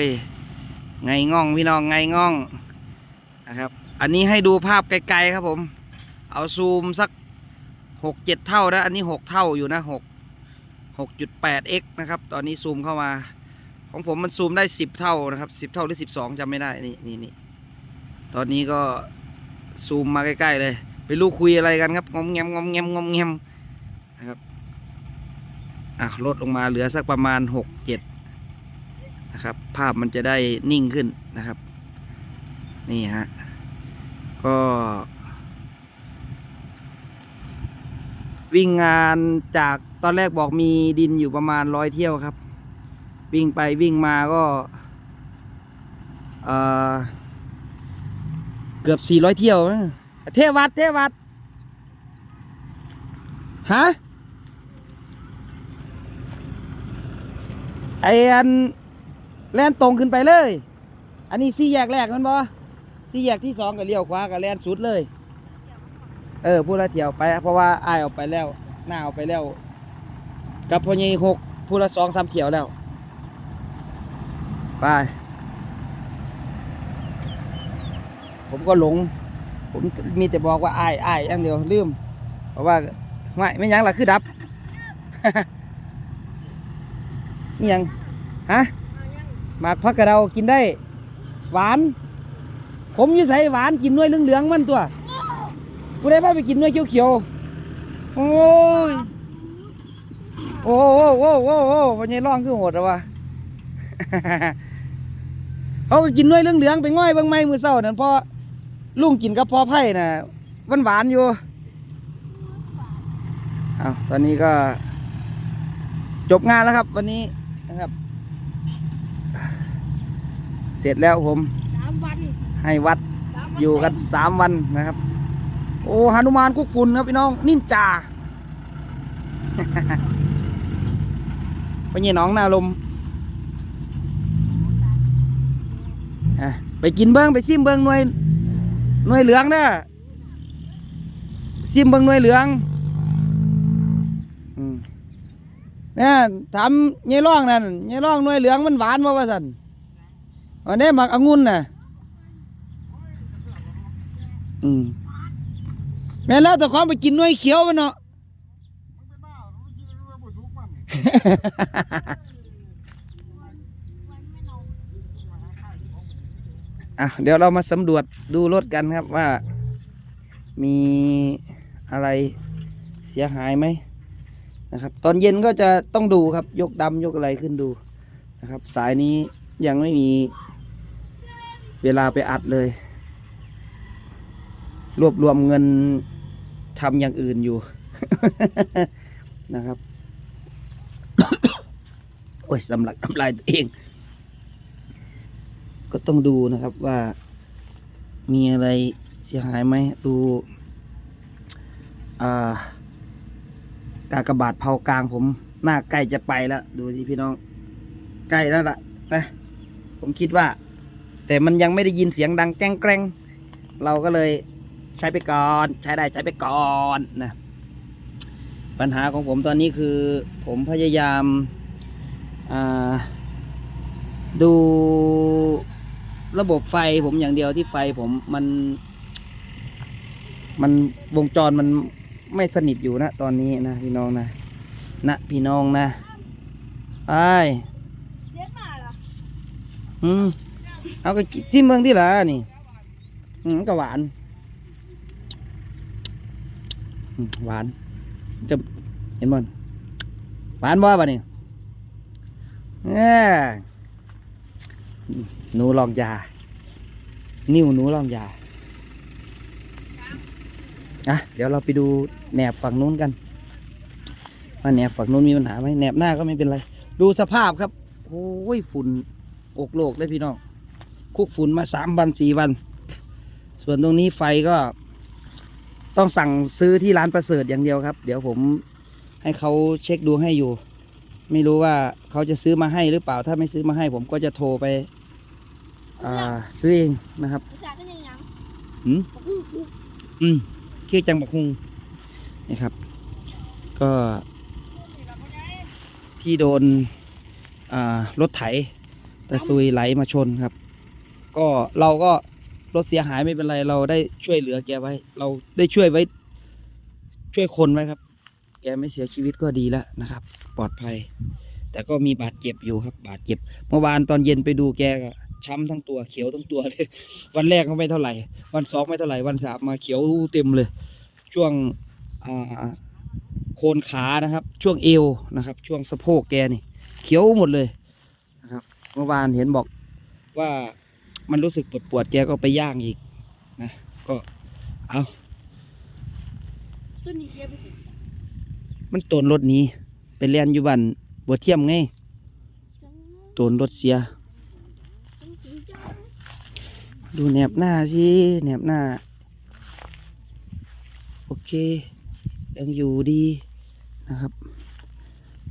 ยไงง่องพี่น้องไงง่องนะครับ อันนี้ให้ดูภาพไกลๆครับผม เอาซูมสักหกเจ็ดเท่านะ อันนี้หกเท่าอยู่นะหกหกจุดแปด x นะครับ ตอนนี้ซูมเข้ามา ของผมมันซูมได้สิบเท่านะครับสิบเท่าหรือสิบสองจำไม่ได้นี่นี่นี่ตอนนี้ก็ซูมมาใกล้ๆเลยไปรู้คุยอะไรกันครับงอมแงมงอมแงมงอมแงมนะครับอะลดลงมาเหลือสักประมาณหกเจ็ด นะครับ ภาพมันจะได้นิ่งขึ้นนะครับ นี่ฮะ ก็ วิ่งงานจากตอนแรกบอกมีดินอยู่ประมาณร้อยเที่ยวครับ วิ่งไปวิ่งมาก็เออเกือบสี่ร้อยเที่ยวนะเทวัดเทวัดฮะไออัน แล่นตรงขึ้นไปเลย อันนี้สี่แยกแรกมันบ่สี่แยกที่สองก็เลี้ยวขวาก็แล่นสุดเลย เออพูดละเที่ยวไป เพราะว่าอายออกไปแล้ว หน้าออกไปแล้ว กับพอใหญ่หกพูดละสองสามเที่ยวแล้ว ไป ผมก็หลง ผมมีแต่บอกว่าอายอายอย่างเดียวลืม เพราะว่าไม่ไม่ยังละคือดับนี่ยัง ฮะ หมากพักกระเดากินได้ หวาน ผมยิ่ใส่หวานกินน่วยเหลืองๆมันตัวกูได้พาไปกินน่วยเขียวๆโอ้ยโอ้โหโอ้โหโอ้โหวันนี้ร้องคือโหดแล้ววะเขาก็กินน่วยเหลืองๆไปง่อยบางไม้มือเศร้านั่นเพอลุงกินกับพอไผ่น่ะหวานหวานอยู่เอาตอนนี้ก็จบงานแล้วครับวันนี้นะครับ เสร็จแล้วผมสามวันให้วัดสามวันอยู่กันสามวันนะครับ โอ้หนุมานกุกฝุ่นครับพี่น้องนินจาไปเยี่ยน้องนาลมอะไปกินเบิ้งไปซิมเบิ้งหน่วยหน่วยเหลืองเด้อซิมเบิ้งหน่วยเหลืองอืมเนี่ยถามยายร่องนั่นยายร่องหน่วยเหลืองมันหวานบ่ว่าสัน อันนี้หมักองุ่นน่ะ อืมแม่นแล้วแต่ความไปกินน่วยเขียวมันเนาะอะเดี๋ยวเรามาสำรวจดูรถกันครับว่า มีอะไรเสียหายไหมนะครับ ตอนเย็นก็จะต้องดูครับยกดำยกอะไรขึ้นดูนะครับ สายนี้ยังไม่มี เวลาไปอัดเลย รวบรวมเงินทำอย่างอื่นอยู่ นะครับ โอ้ยสำลักน้ำลายตัวเอง ก็ต้องดูนะครับว่า มีอะไรเสียหายไหมดูอากากบาดเผากลางผมหน้าใกล้จะไปแล้ว ดูสิพี่น้อง ใกล้แล้วล่ะนะผมคิดว่า แต่มันยังไม่ได้ยินเสียงดังแกล้งแกล้งเราก็เลยใช้ไปก่อน ใช้ได้ใช้ไปก่อนนะปัญหาของผมตอนนี้คือผมพยายามอ่าดูระบบไฟผมอย่างเดียวที่ไฟผมมัน มันวงจรมันไม่สนิทอยู่นะตอนนี้นะพี่น้องนะนะพี่น้องนะไอ้ายเลี้ยงหมาเหรออืม เอาก็กินซิมเมืองที่ละนี่ อืมก็หวานหวาน จะเห็นมันหวานบ่ปะนี่เอ้อหนูลองยา นิ้วหนูลองยาอะเดี๋ยวเราไปดูแหนบฝั่งนู้นกันว่าแหนบฝั่งนู้นมีปัญหาไหมแหนบหน้าก็ไม่เป็นไร ดูสภาพครับโอ้ยฝุ่นอกโลกเลยพี่น้อง คุกฝุ่นมาสามวันสี่วัน ส่วนตรงนี้ไฟก็ต้องสั่งซื้อที่ร้านประเสริฐอย่างเดียวครับ เดี๋ยวผมให้เขาเช็คดูให้อยู่ ไม่รู้ว่าเขาจะซื้อมาให้หรือเปล่า ถ้าไม่ซื้อมาให้ผมก็จะโทรไป อ่า ซื้อเองนะครับภาษาก็ยังยังอืมบอกฮู้ฮู้อืมคือจังบักฮุงนี่ครับ ก็ ที่โดนอ่ารถไถแต่ซุยไหลมาชนครับ ก็เราก็รถเสียหายไม่เป็นไร เราได้ช่วยเหลือแกไว้ เราได้ช่วยไว้ ช่วยคนไว้ครับ แกไม่เสียชีวิตก็ดีแล้วนะครับ ปลอดภัย แต่ก็มีบาดเจ็บอยู่ครับ บาดเจ็บ เมื่อวานตอนเย็นไปดูแกก็ช้ำทั้งตัวเขียวทั้งตัวเลย วันแรกก็ไม่เท่าไหร่ วันสองไม่เท่าไหร่ วันสามมาเขียวเต็มเลย ช่วงโคนขานะครับ ช่วงเอวนะครับ ช่วงสะโพกแกนี่ เขียวหมดเลยนะครับ เมื่อวานเห็นบอกว่า มันรู้สึกปวดปวดแกก็ไปย่างอีกนะก็เอาตัวนี้เก็บไปสิมันตนรถนี้ไปเรียนอยู่บ้านบัวเทียมไงจังตนรถเสีย ดูแหนบหน้าสิแหนบหน้า โอเค ยังอยู่ดีนะครับ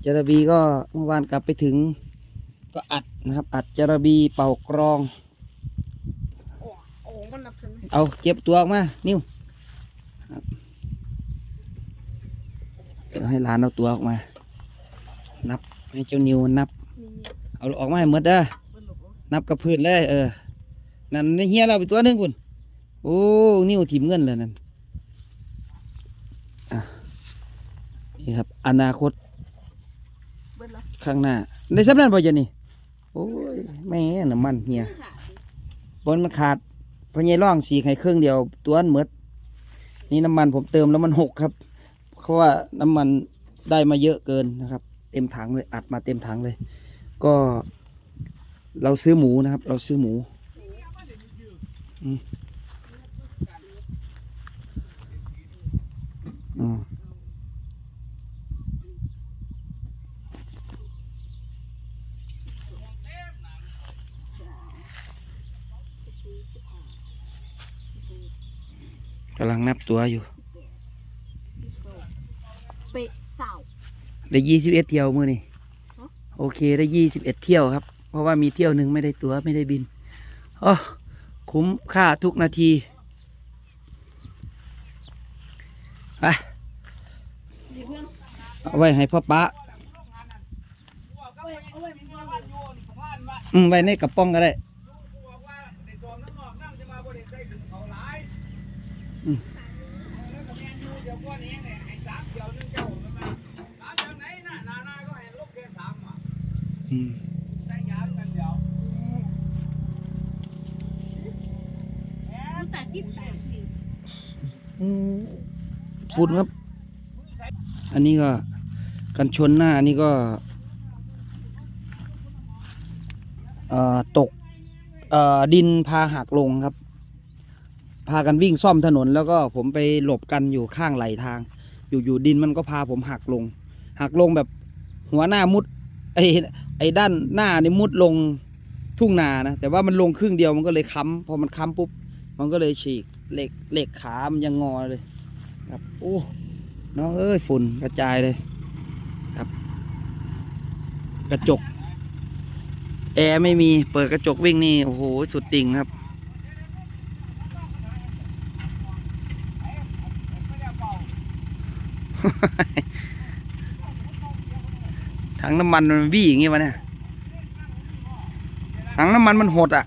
จารบีก็เมื่อวานกลับไปถึงก็อัดนะครับ อัดจารบีเป่ากรอง โอ้โอ้มันนับสน เอาเก็บตัวออกมา นิ้วเดี๋ยวให้หลานเอาตัวออกมา นับให้เจ้านิวนับ เอาออกมาให้หมดเด้อนับกับพื้นเลย เออ นั่นในเฮียเราไปตัวหนึงคุณโอ้ นิ้วถิ่มเงินเลยนั่นอะนี่ครับ อนาคต ข้างหน้า ในสำนักบ่เจนี่ โอ้ย แม่น้ำมันเฮียบนมันขาด พอใหญร่องสีไข่เครื่องเดียวตัวนั้นหมดนี่น้ำมันผมเติมแล้วมันหกครับ เพราะว่าน้ำมันได้มาเยอะเกินนะครับ เต็มถังเลยอัดมาเต็มถังเลย ก็ เราซื้อหมูนะครับ เราซื้อหมูอืมอืม สิบสี่สิบห้าสิบหก กำลังนับ ตัวอยู่สิบเก้าเป๊ะสาวได้ยี่สิบเอ็ดเที่ยวมือนี่ฮะโอเคได้ยี่สิบเอ็ดเที่ยวครับ เพราะว่ามีเที่ยวหนึ่งไม่ได้ตัวไม่ได้บินโอ้คุ้มค่าทุกนาทีไปดีเพื่อนเอาไว้ให้พ่อป้าเอาไว้เอาไว้มันเพื่อนอืมไว้ในกระป๋องก็ได้อืม อืมมันแต่ที่แปดสิฝุ่นครับ อันนี้ก็กันชนหน้าอันนี้ก็ตกดินพาหักลงครับ พากันวิ่งซ่อมถนนแล้วก็ผมไปหลบกันอยู่ข้างไหลทาง อยู่อยู่ดินมันก็พาผมหักลง หักลงแบบหัวหน้ามุด ไอ้ไอ้ด้านหน้านี่มุดลงทุ่งนานะแต่ว่ามันลงครึ่งเดียวมันก็เลยค้ำพอมันค้ำปุ๊บมันก็เลยฉีกเหล็กเหล็กขามันยังงอเลยครับโอ้น้องเอ้ยฝุ่นกระจายเลยครับ กระจก แอร์ไม่มีเปิดกระจกวิ่งนี่โอ้โหสุดติ่งครับ ถังน้ำมันมันวี่อย่างงี้วะเนี่ยถังน้ำมันมันหดอะ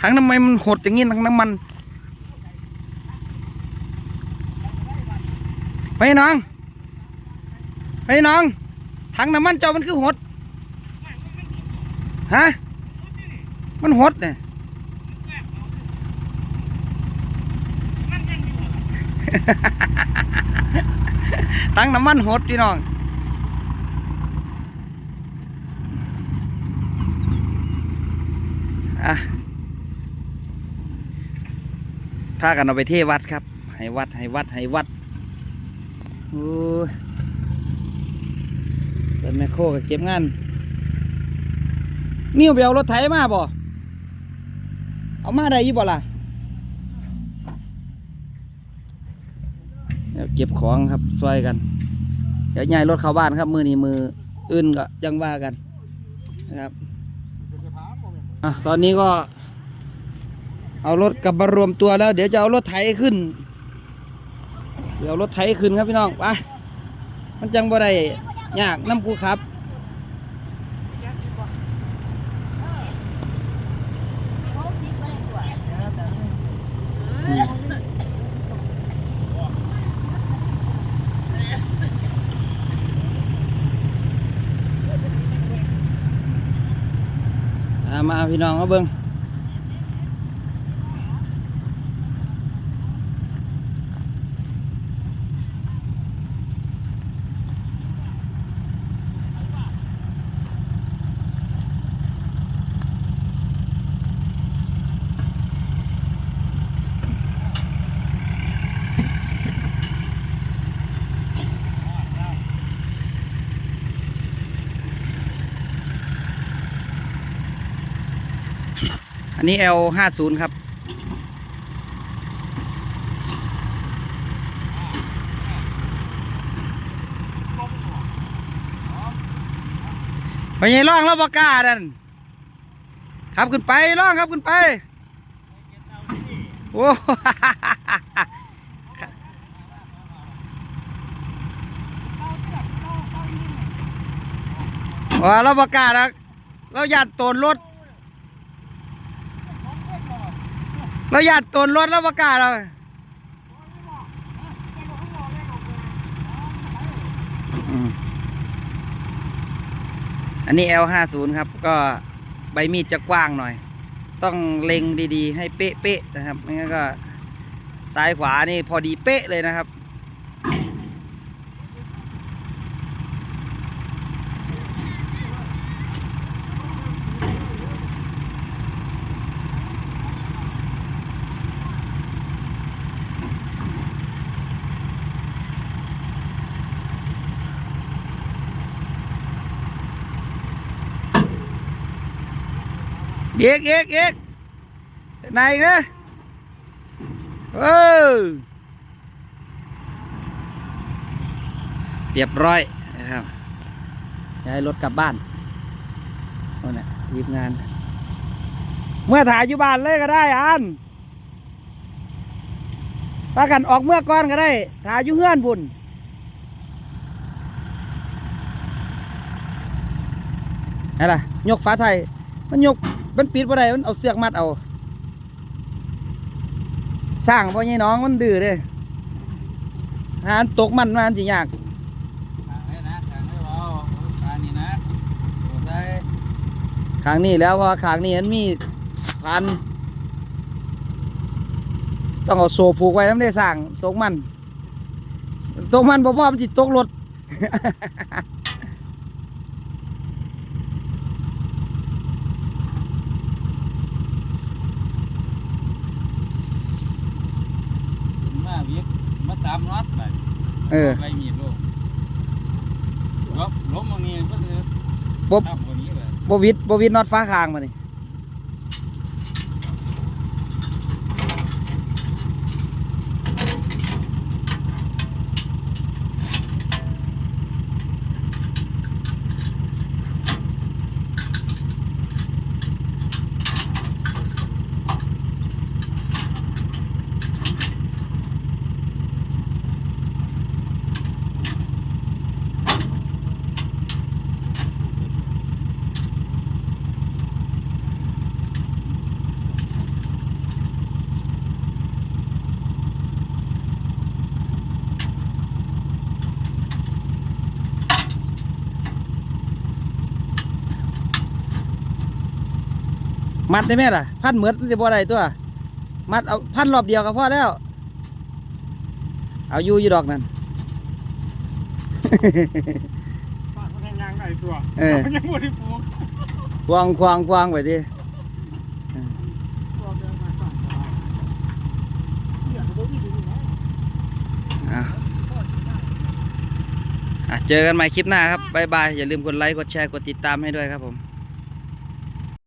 ถังน้ำมันมันหดอย่างงี้ถังน้ำมันเฮ้ยน้องเฮ้ยน้องถังน้ำมันเจ้ามันคือหดฮะมันหดเนี่ยถังน้ำมันหดพี่น้องอะ พากันเอาไปเทวัดครับ ให้วัดให้วัดให้วัดโอ้ยเปิดแมคโครก็เก็บงานนิ้วไปเอารถไถมาบ่เอามาได้ยี่บ่ล่ะเดี๋ยวเก็บของครับซอยกัน เดี๋ยวย้ายรถเข้าบ้านครับ มือนี้มืออื่นก็ยังว่ากันนะครับอะตอนนี้ก็ เอารถกลับมารวมตัวแล้ว เดี๋ยวจะเอารถไถขึ้น เดี๋ยวรถไถขึ้นครับพี่น้องไปมันจังบ่ได้ยากน้ำกูครับมาพี่น้องเอาเบิ้ง นี้ L ห้าศูนย์ครับ ไปยังล่องแล้วบอกล้าดันขับขึ้นไปล่องขับขึ้นไป โอ้ว่าเราประกาศนะเราหยาดตนรถ เราหยาดตนรถเราประกาศเราอันนี้ L50 ครับ ก็ใบมีดจะกว้างหน่อย ต้องเล็งดีๆ ให้เป๊ะๆนะครับ ไม่งั้นก็ซ้ายขวานี่พอดีเป๊ะเลยนะครับ อกเอกเอกไหนนะเออเรียบร้อยนะครับย้ายรถกลับบ้านโน่นน่ะทีมงาน เมื่อถ่ายอยู่บ้านเลยก็ได้อันปากันออกเมื่อก่อนก็ได้ถ่ายอยู่เฮือนพุ่นไหละยกฟ้าไทย มันยกมันปิดบ่ได้มันเอาเสือกมัดเอา สร้างพ่อใหญ่น้องมันดื้อเด้หาอันตกมันมาอันสิยากทางนี้นะทางนี้เราทางนี้นะโดดได้ขางนี้แล้วเพราะว่าขางนี้มันมีพัน ต้องเอาโซ่ผูกไว้น้ำได้สร้างตกมัน ตกมันบ่พอมันจิตกรถ ขึ้นมาวิกมาตามน็อตไป เออไปมีดลูกล้มล้มตรงนี้ก็คือบ่ ทำกว่านี้เลย บวิดบวิดน็อตฟ้าคางมานี่ มัดได้ไหมล่ะ พันเหมือดมันจะบ่ได้ตัว มัดเอาพันรอบเดียวก็พอแล้ว เอาอยู่อยู่ดอกนั่นป้าเขายังยังได้ตัวเออยังบ่ได้ปลูกควางควางควางไปดิตัวเดินมาสั่งเดี๋ยวเราดูดีๆนะอะอะเจอกันใหม่คลิปหน้าครับ บ๊ายบาย อย่าลืมกดไลค์ กดแชร์ กดติดตามให้ด้วยครับผม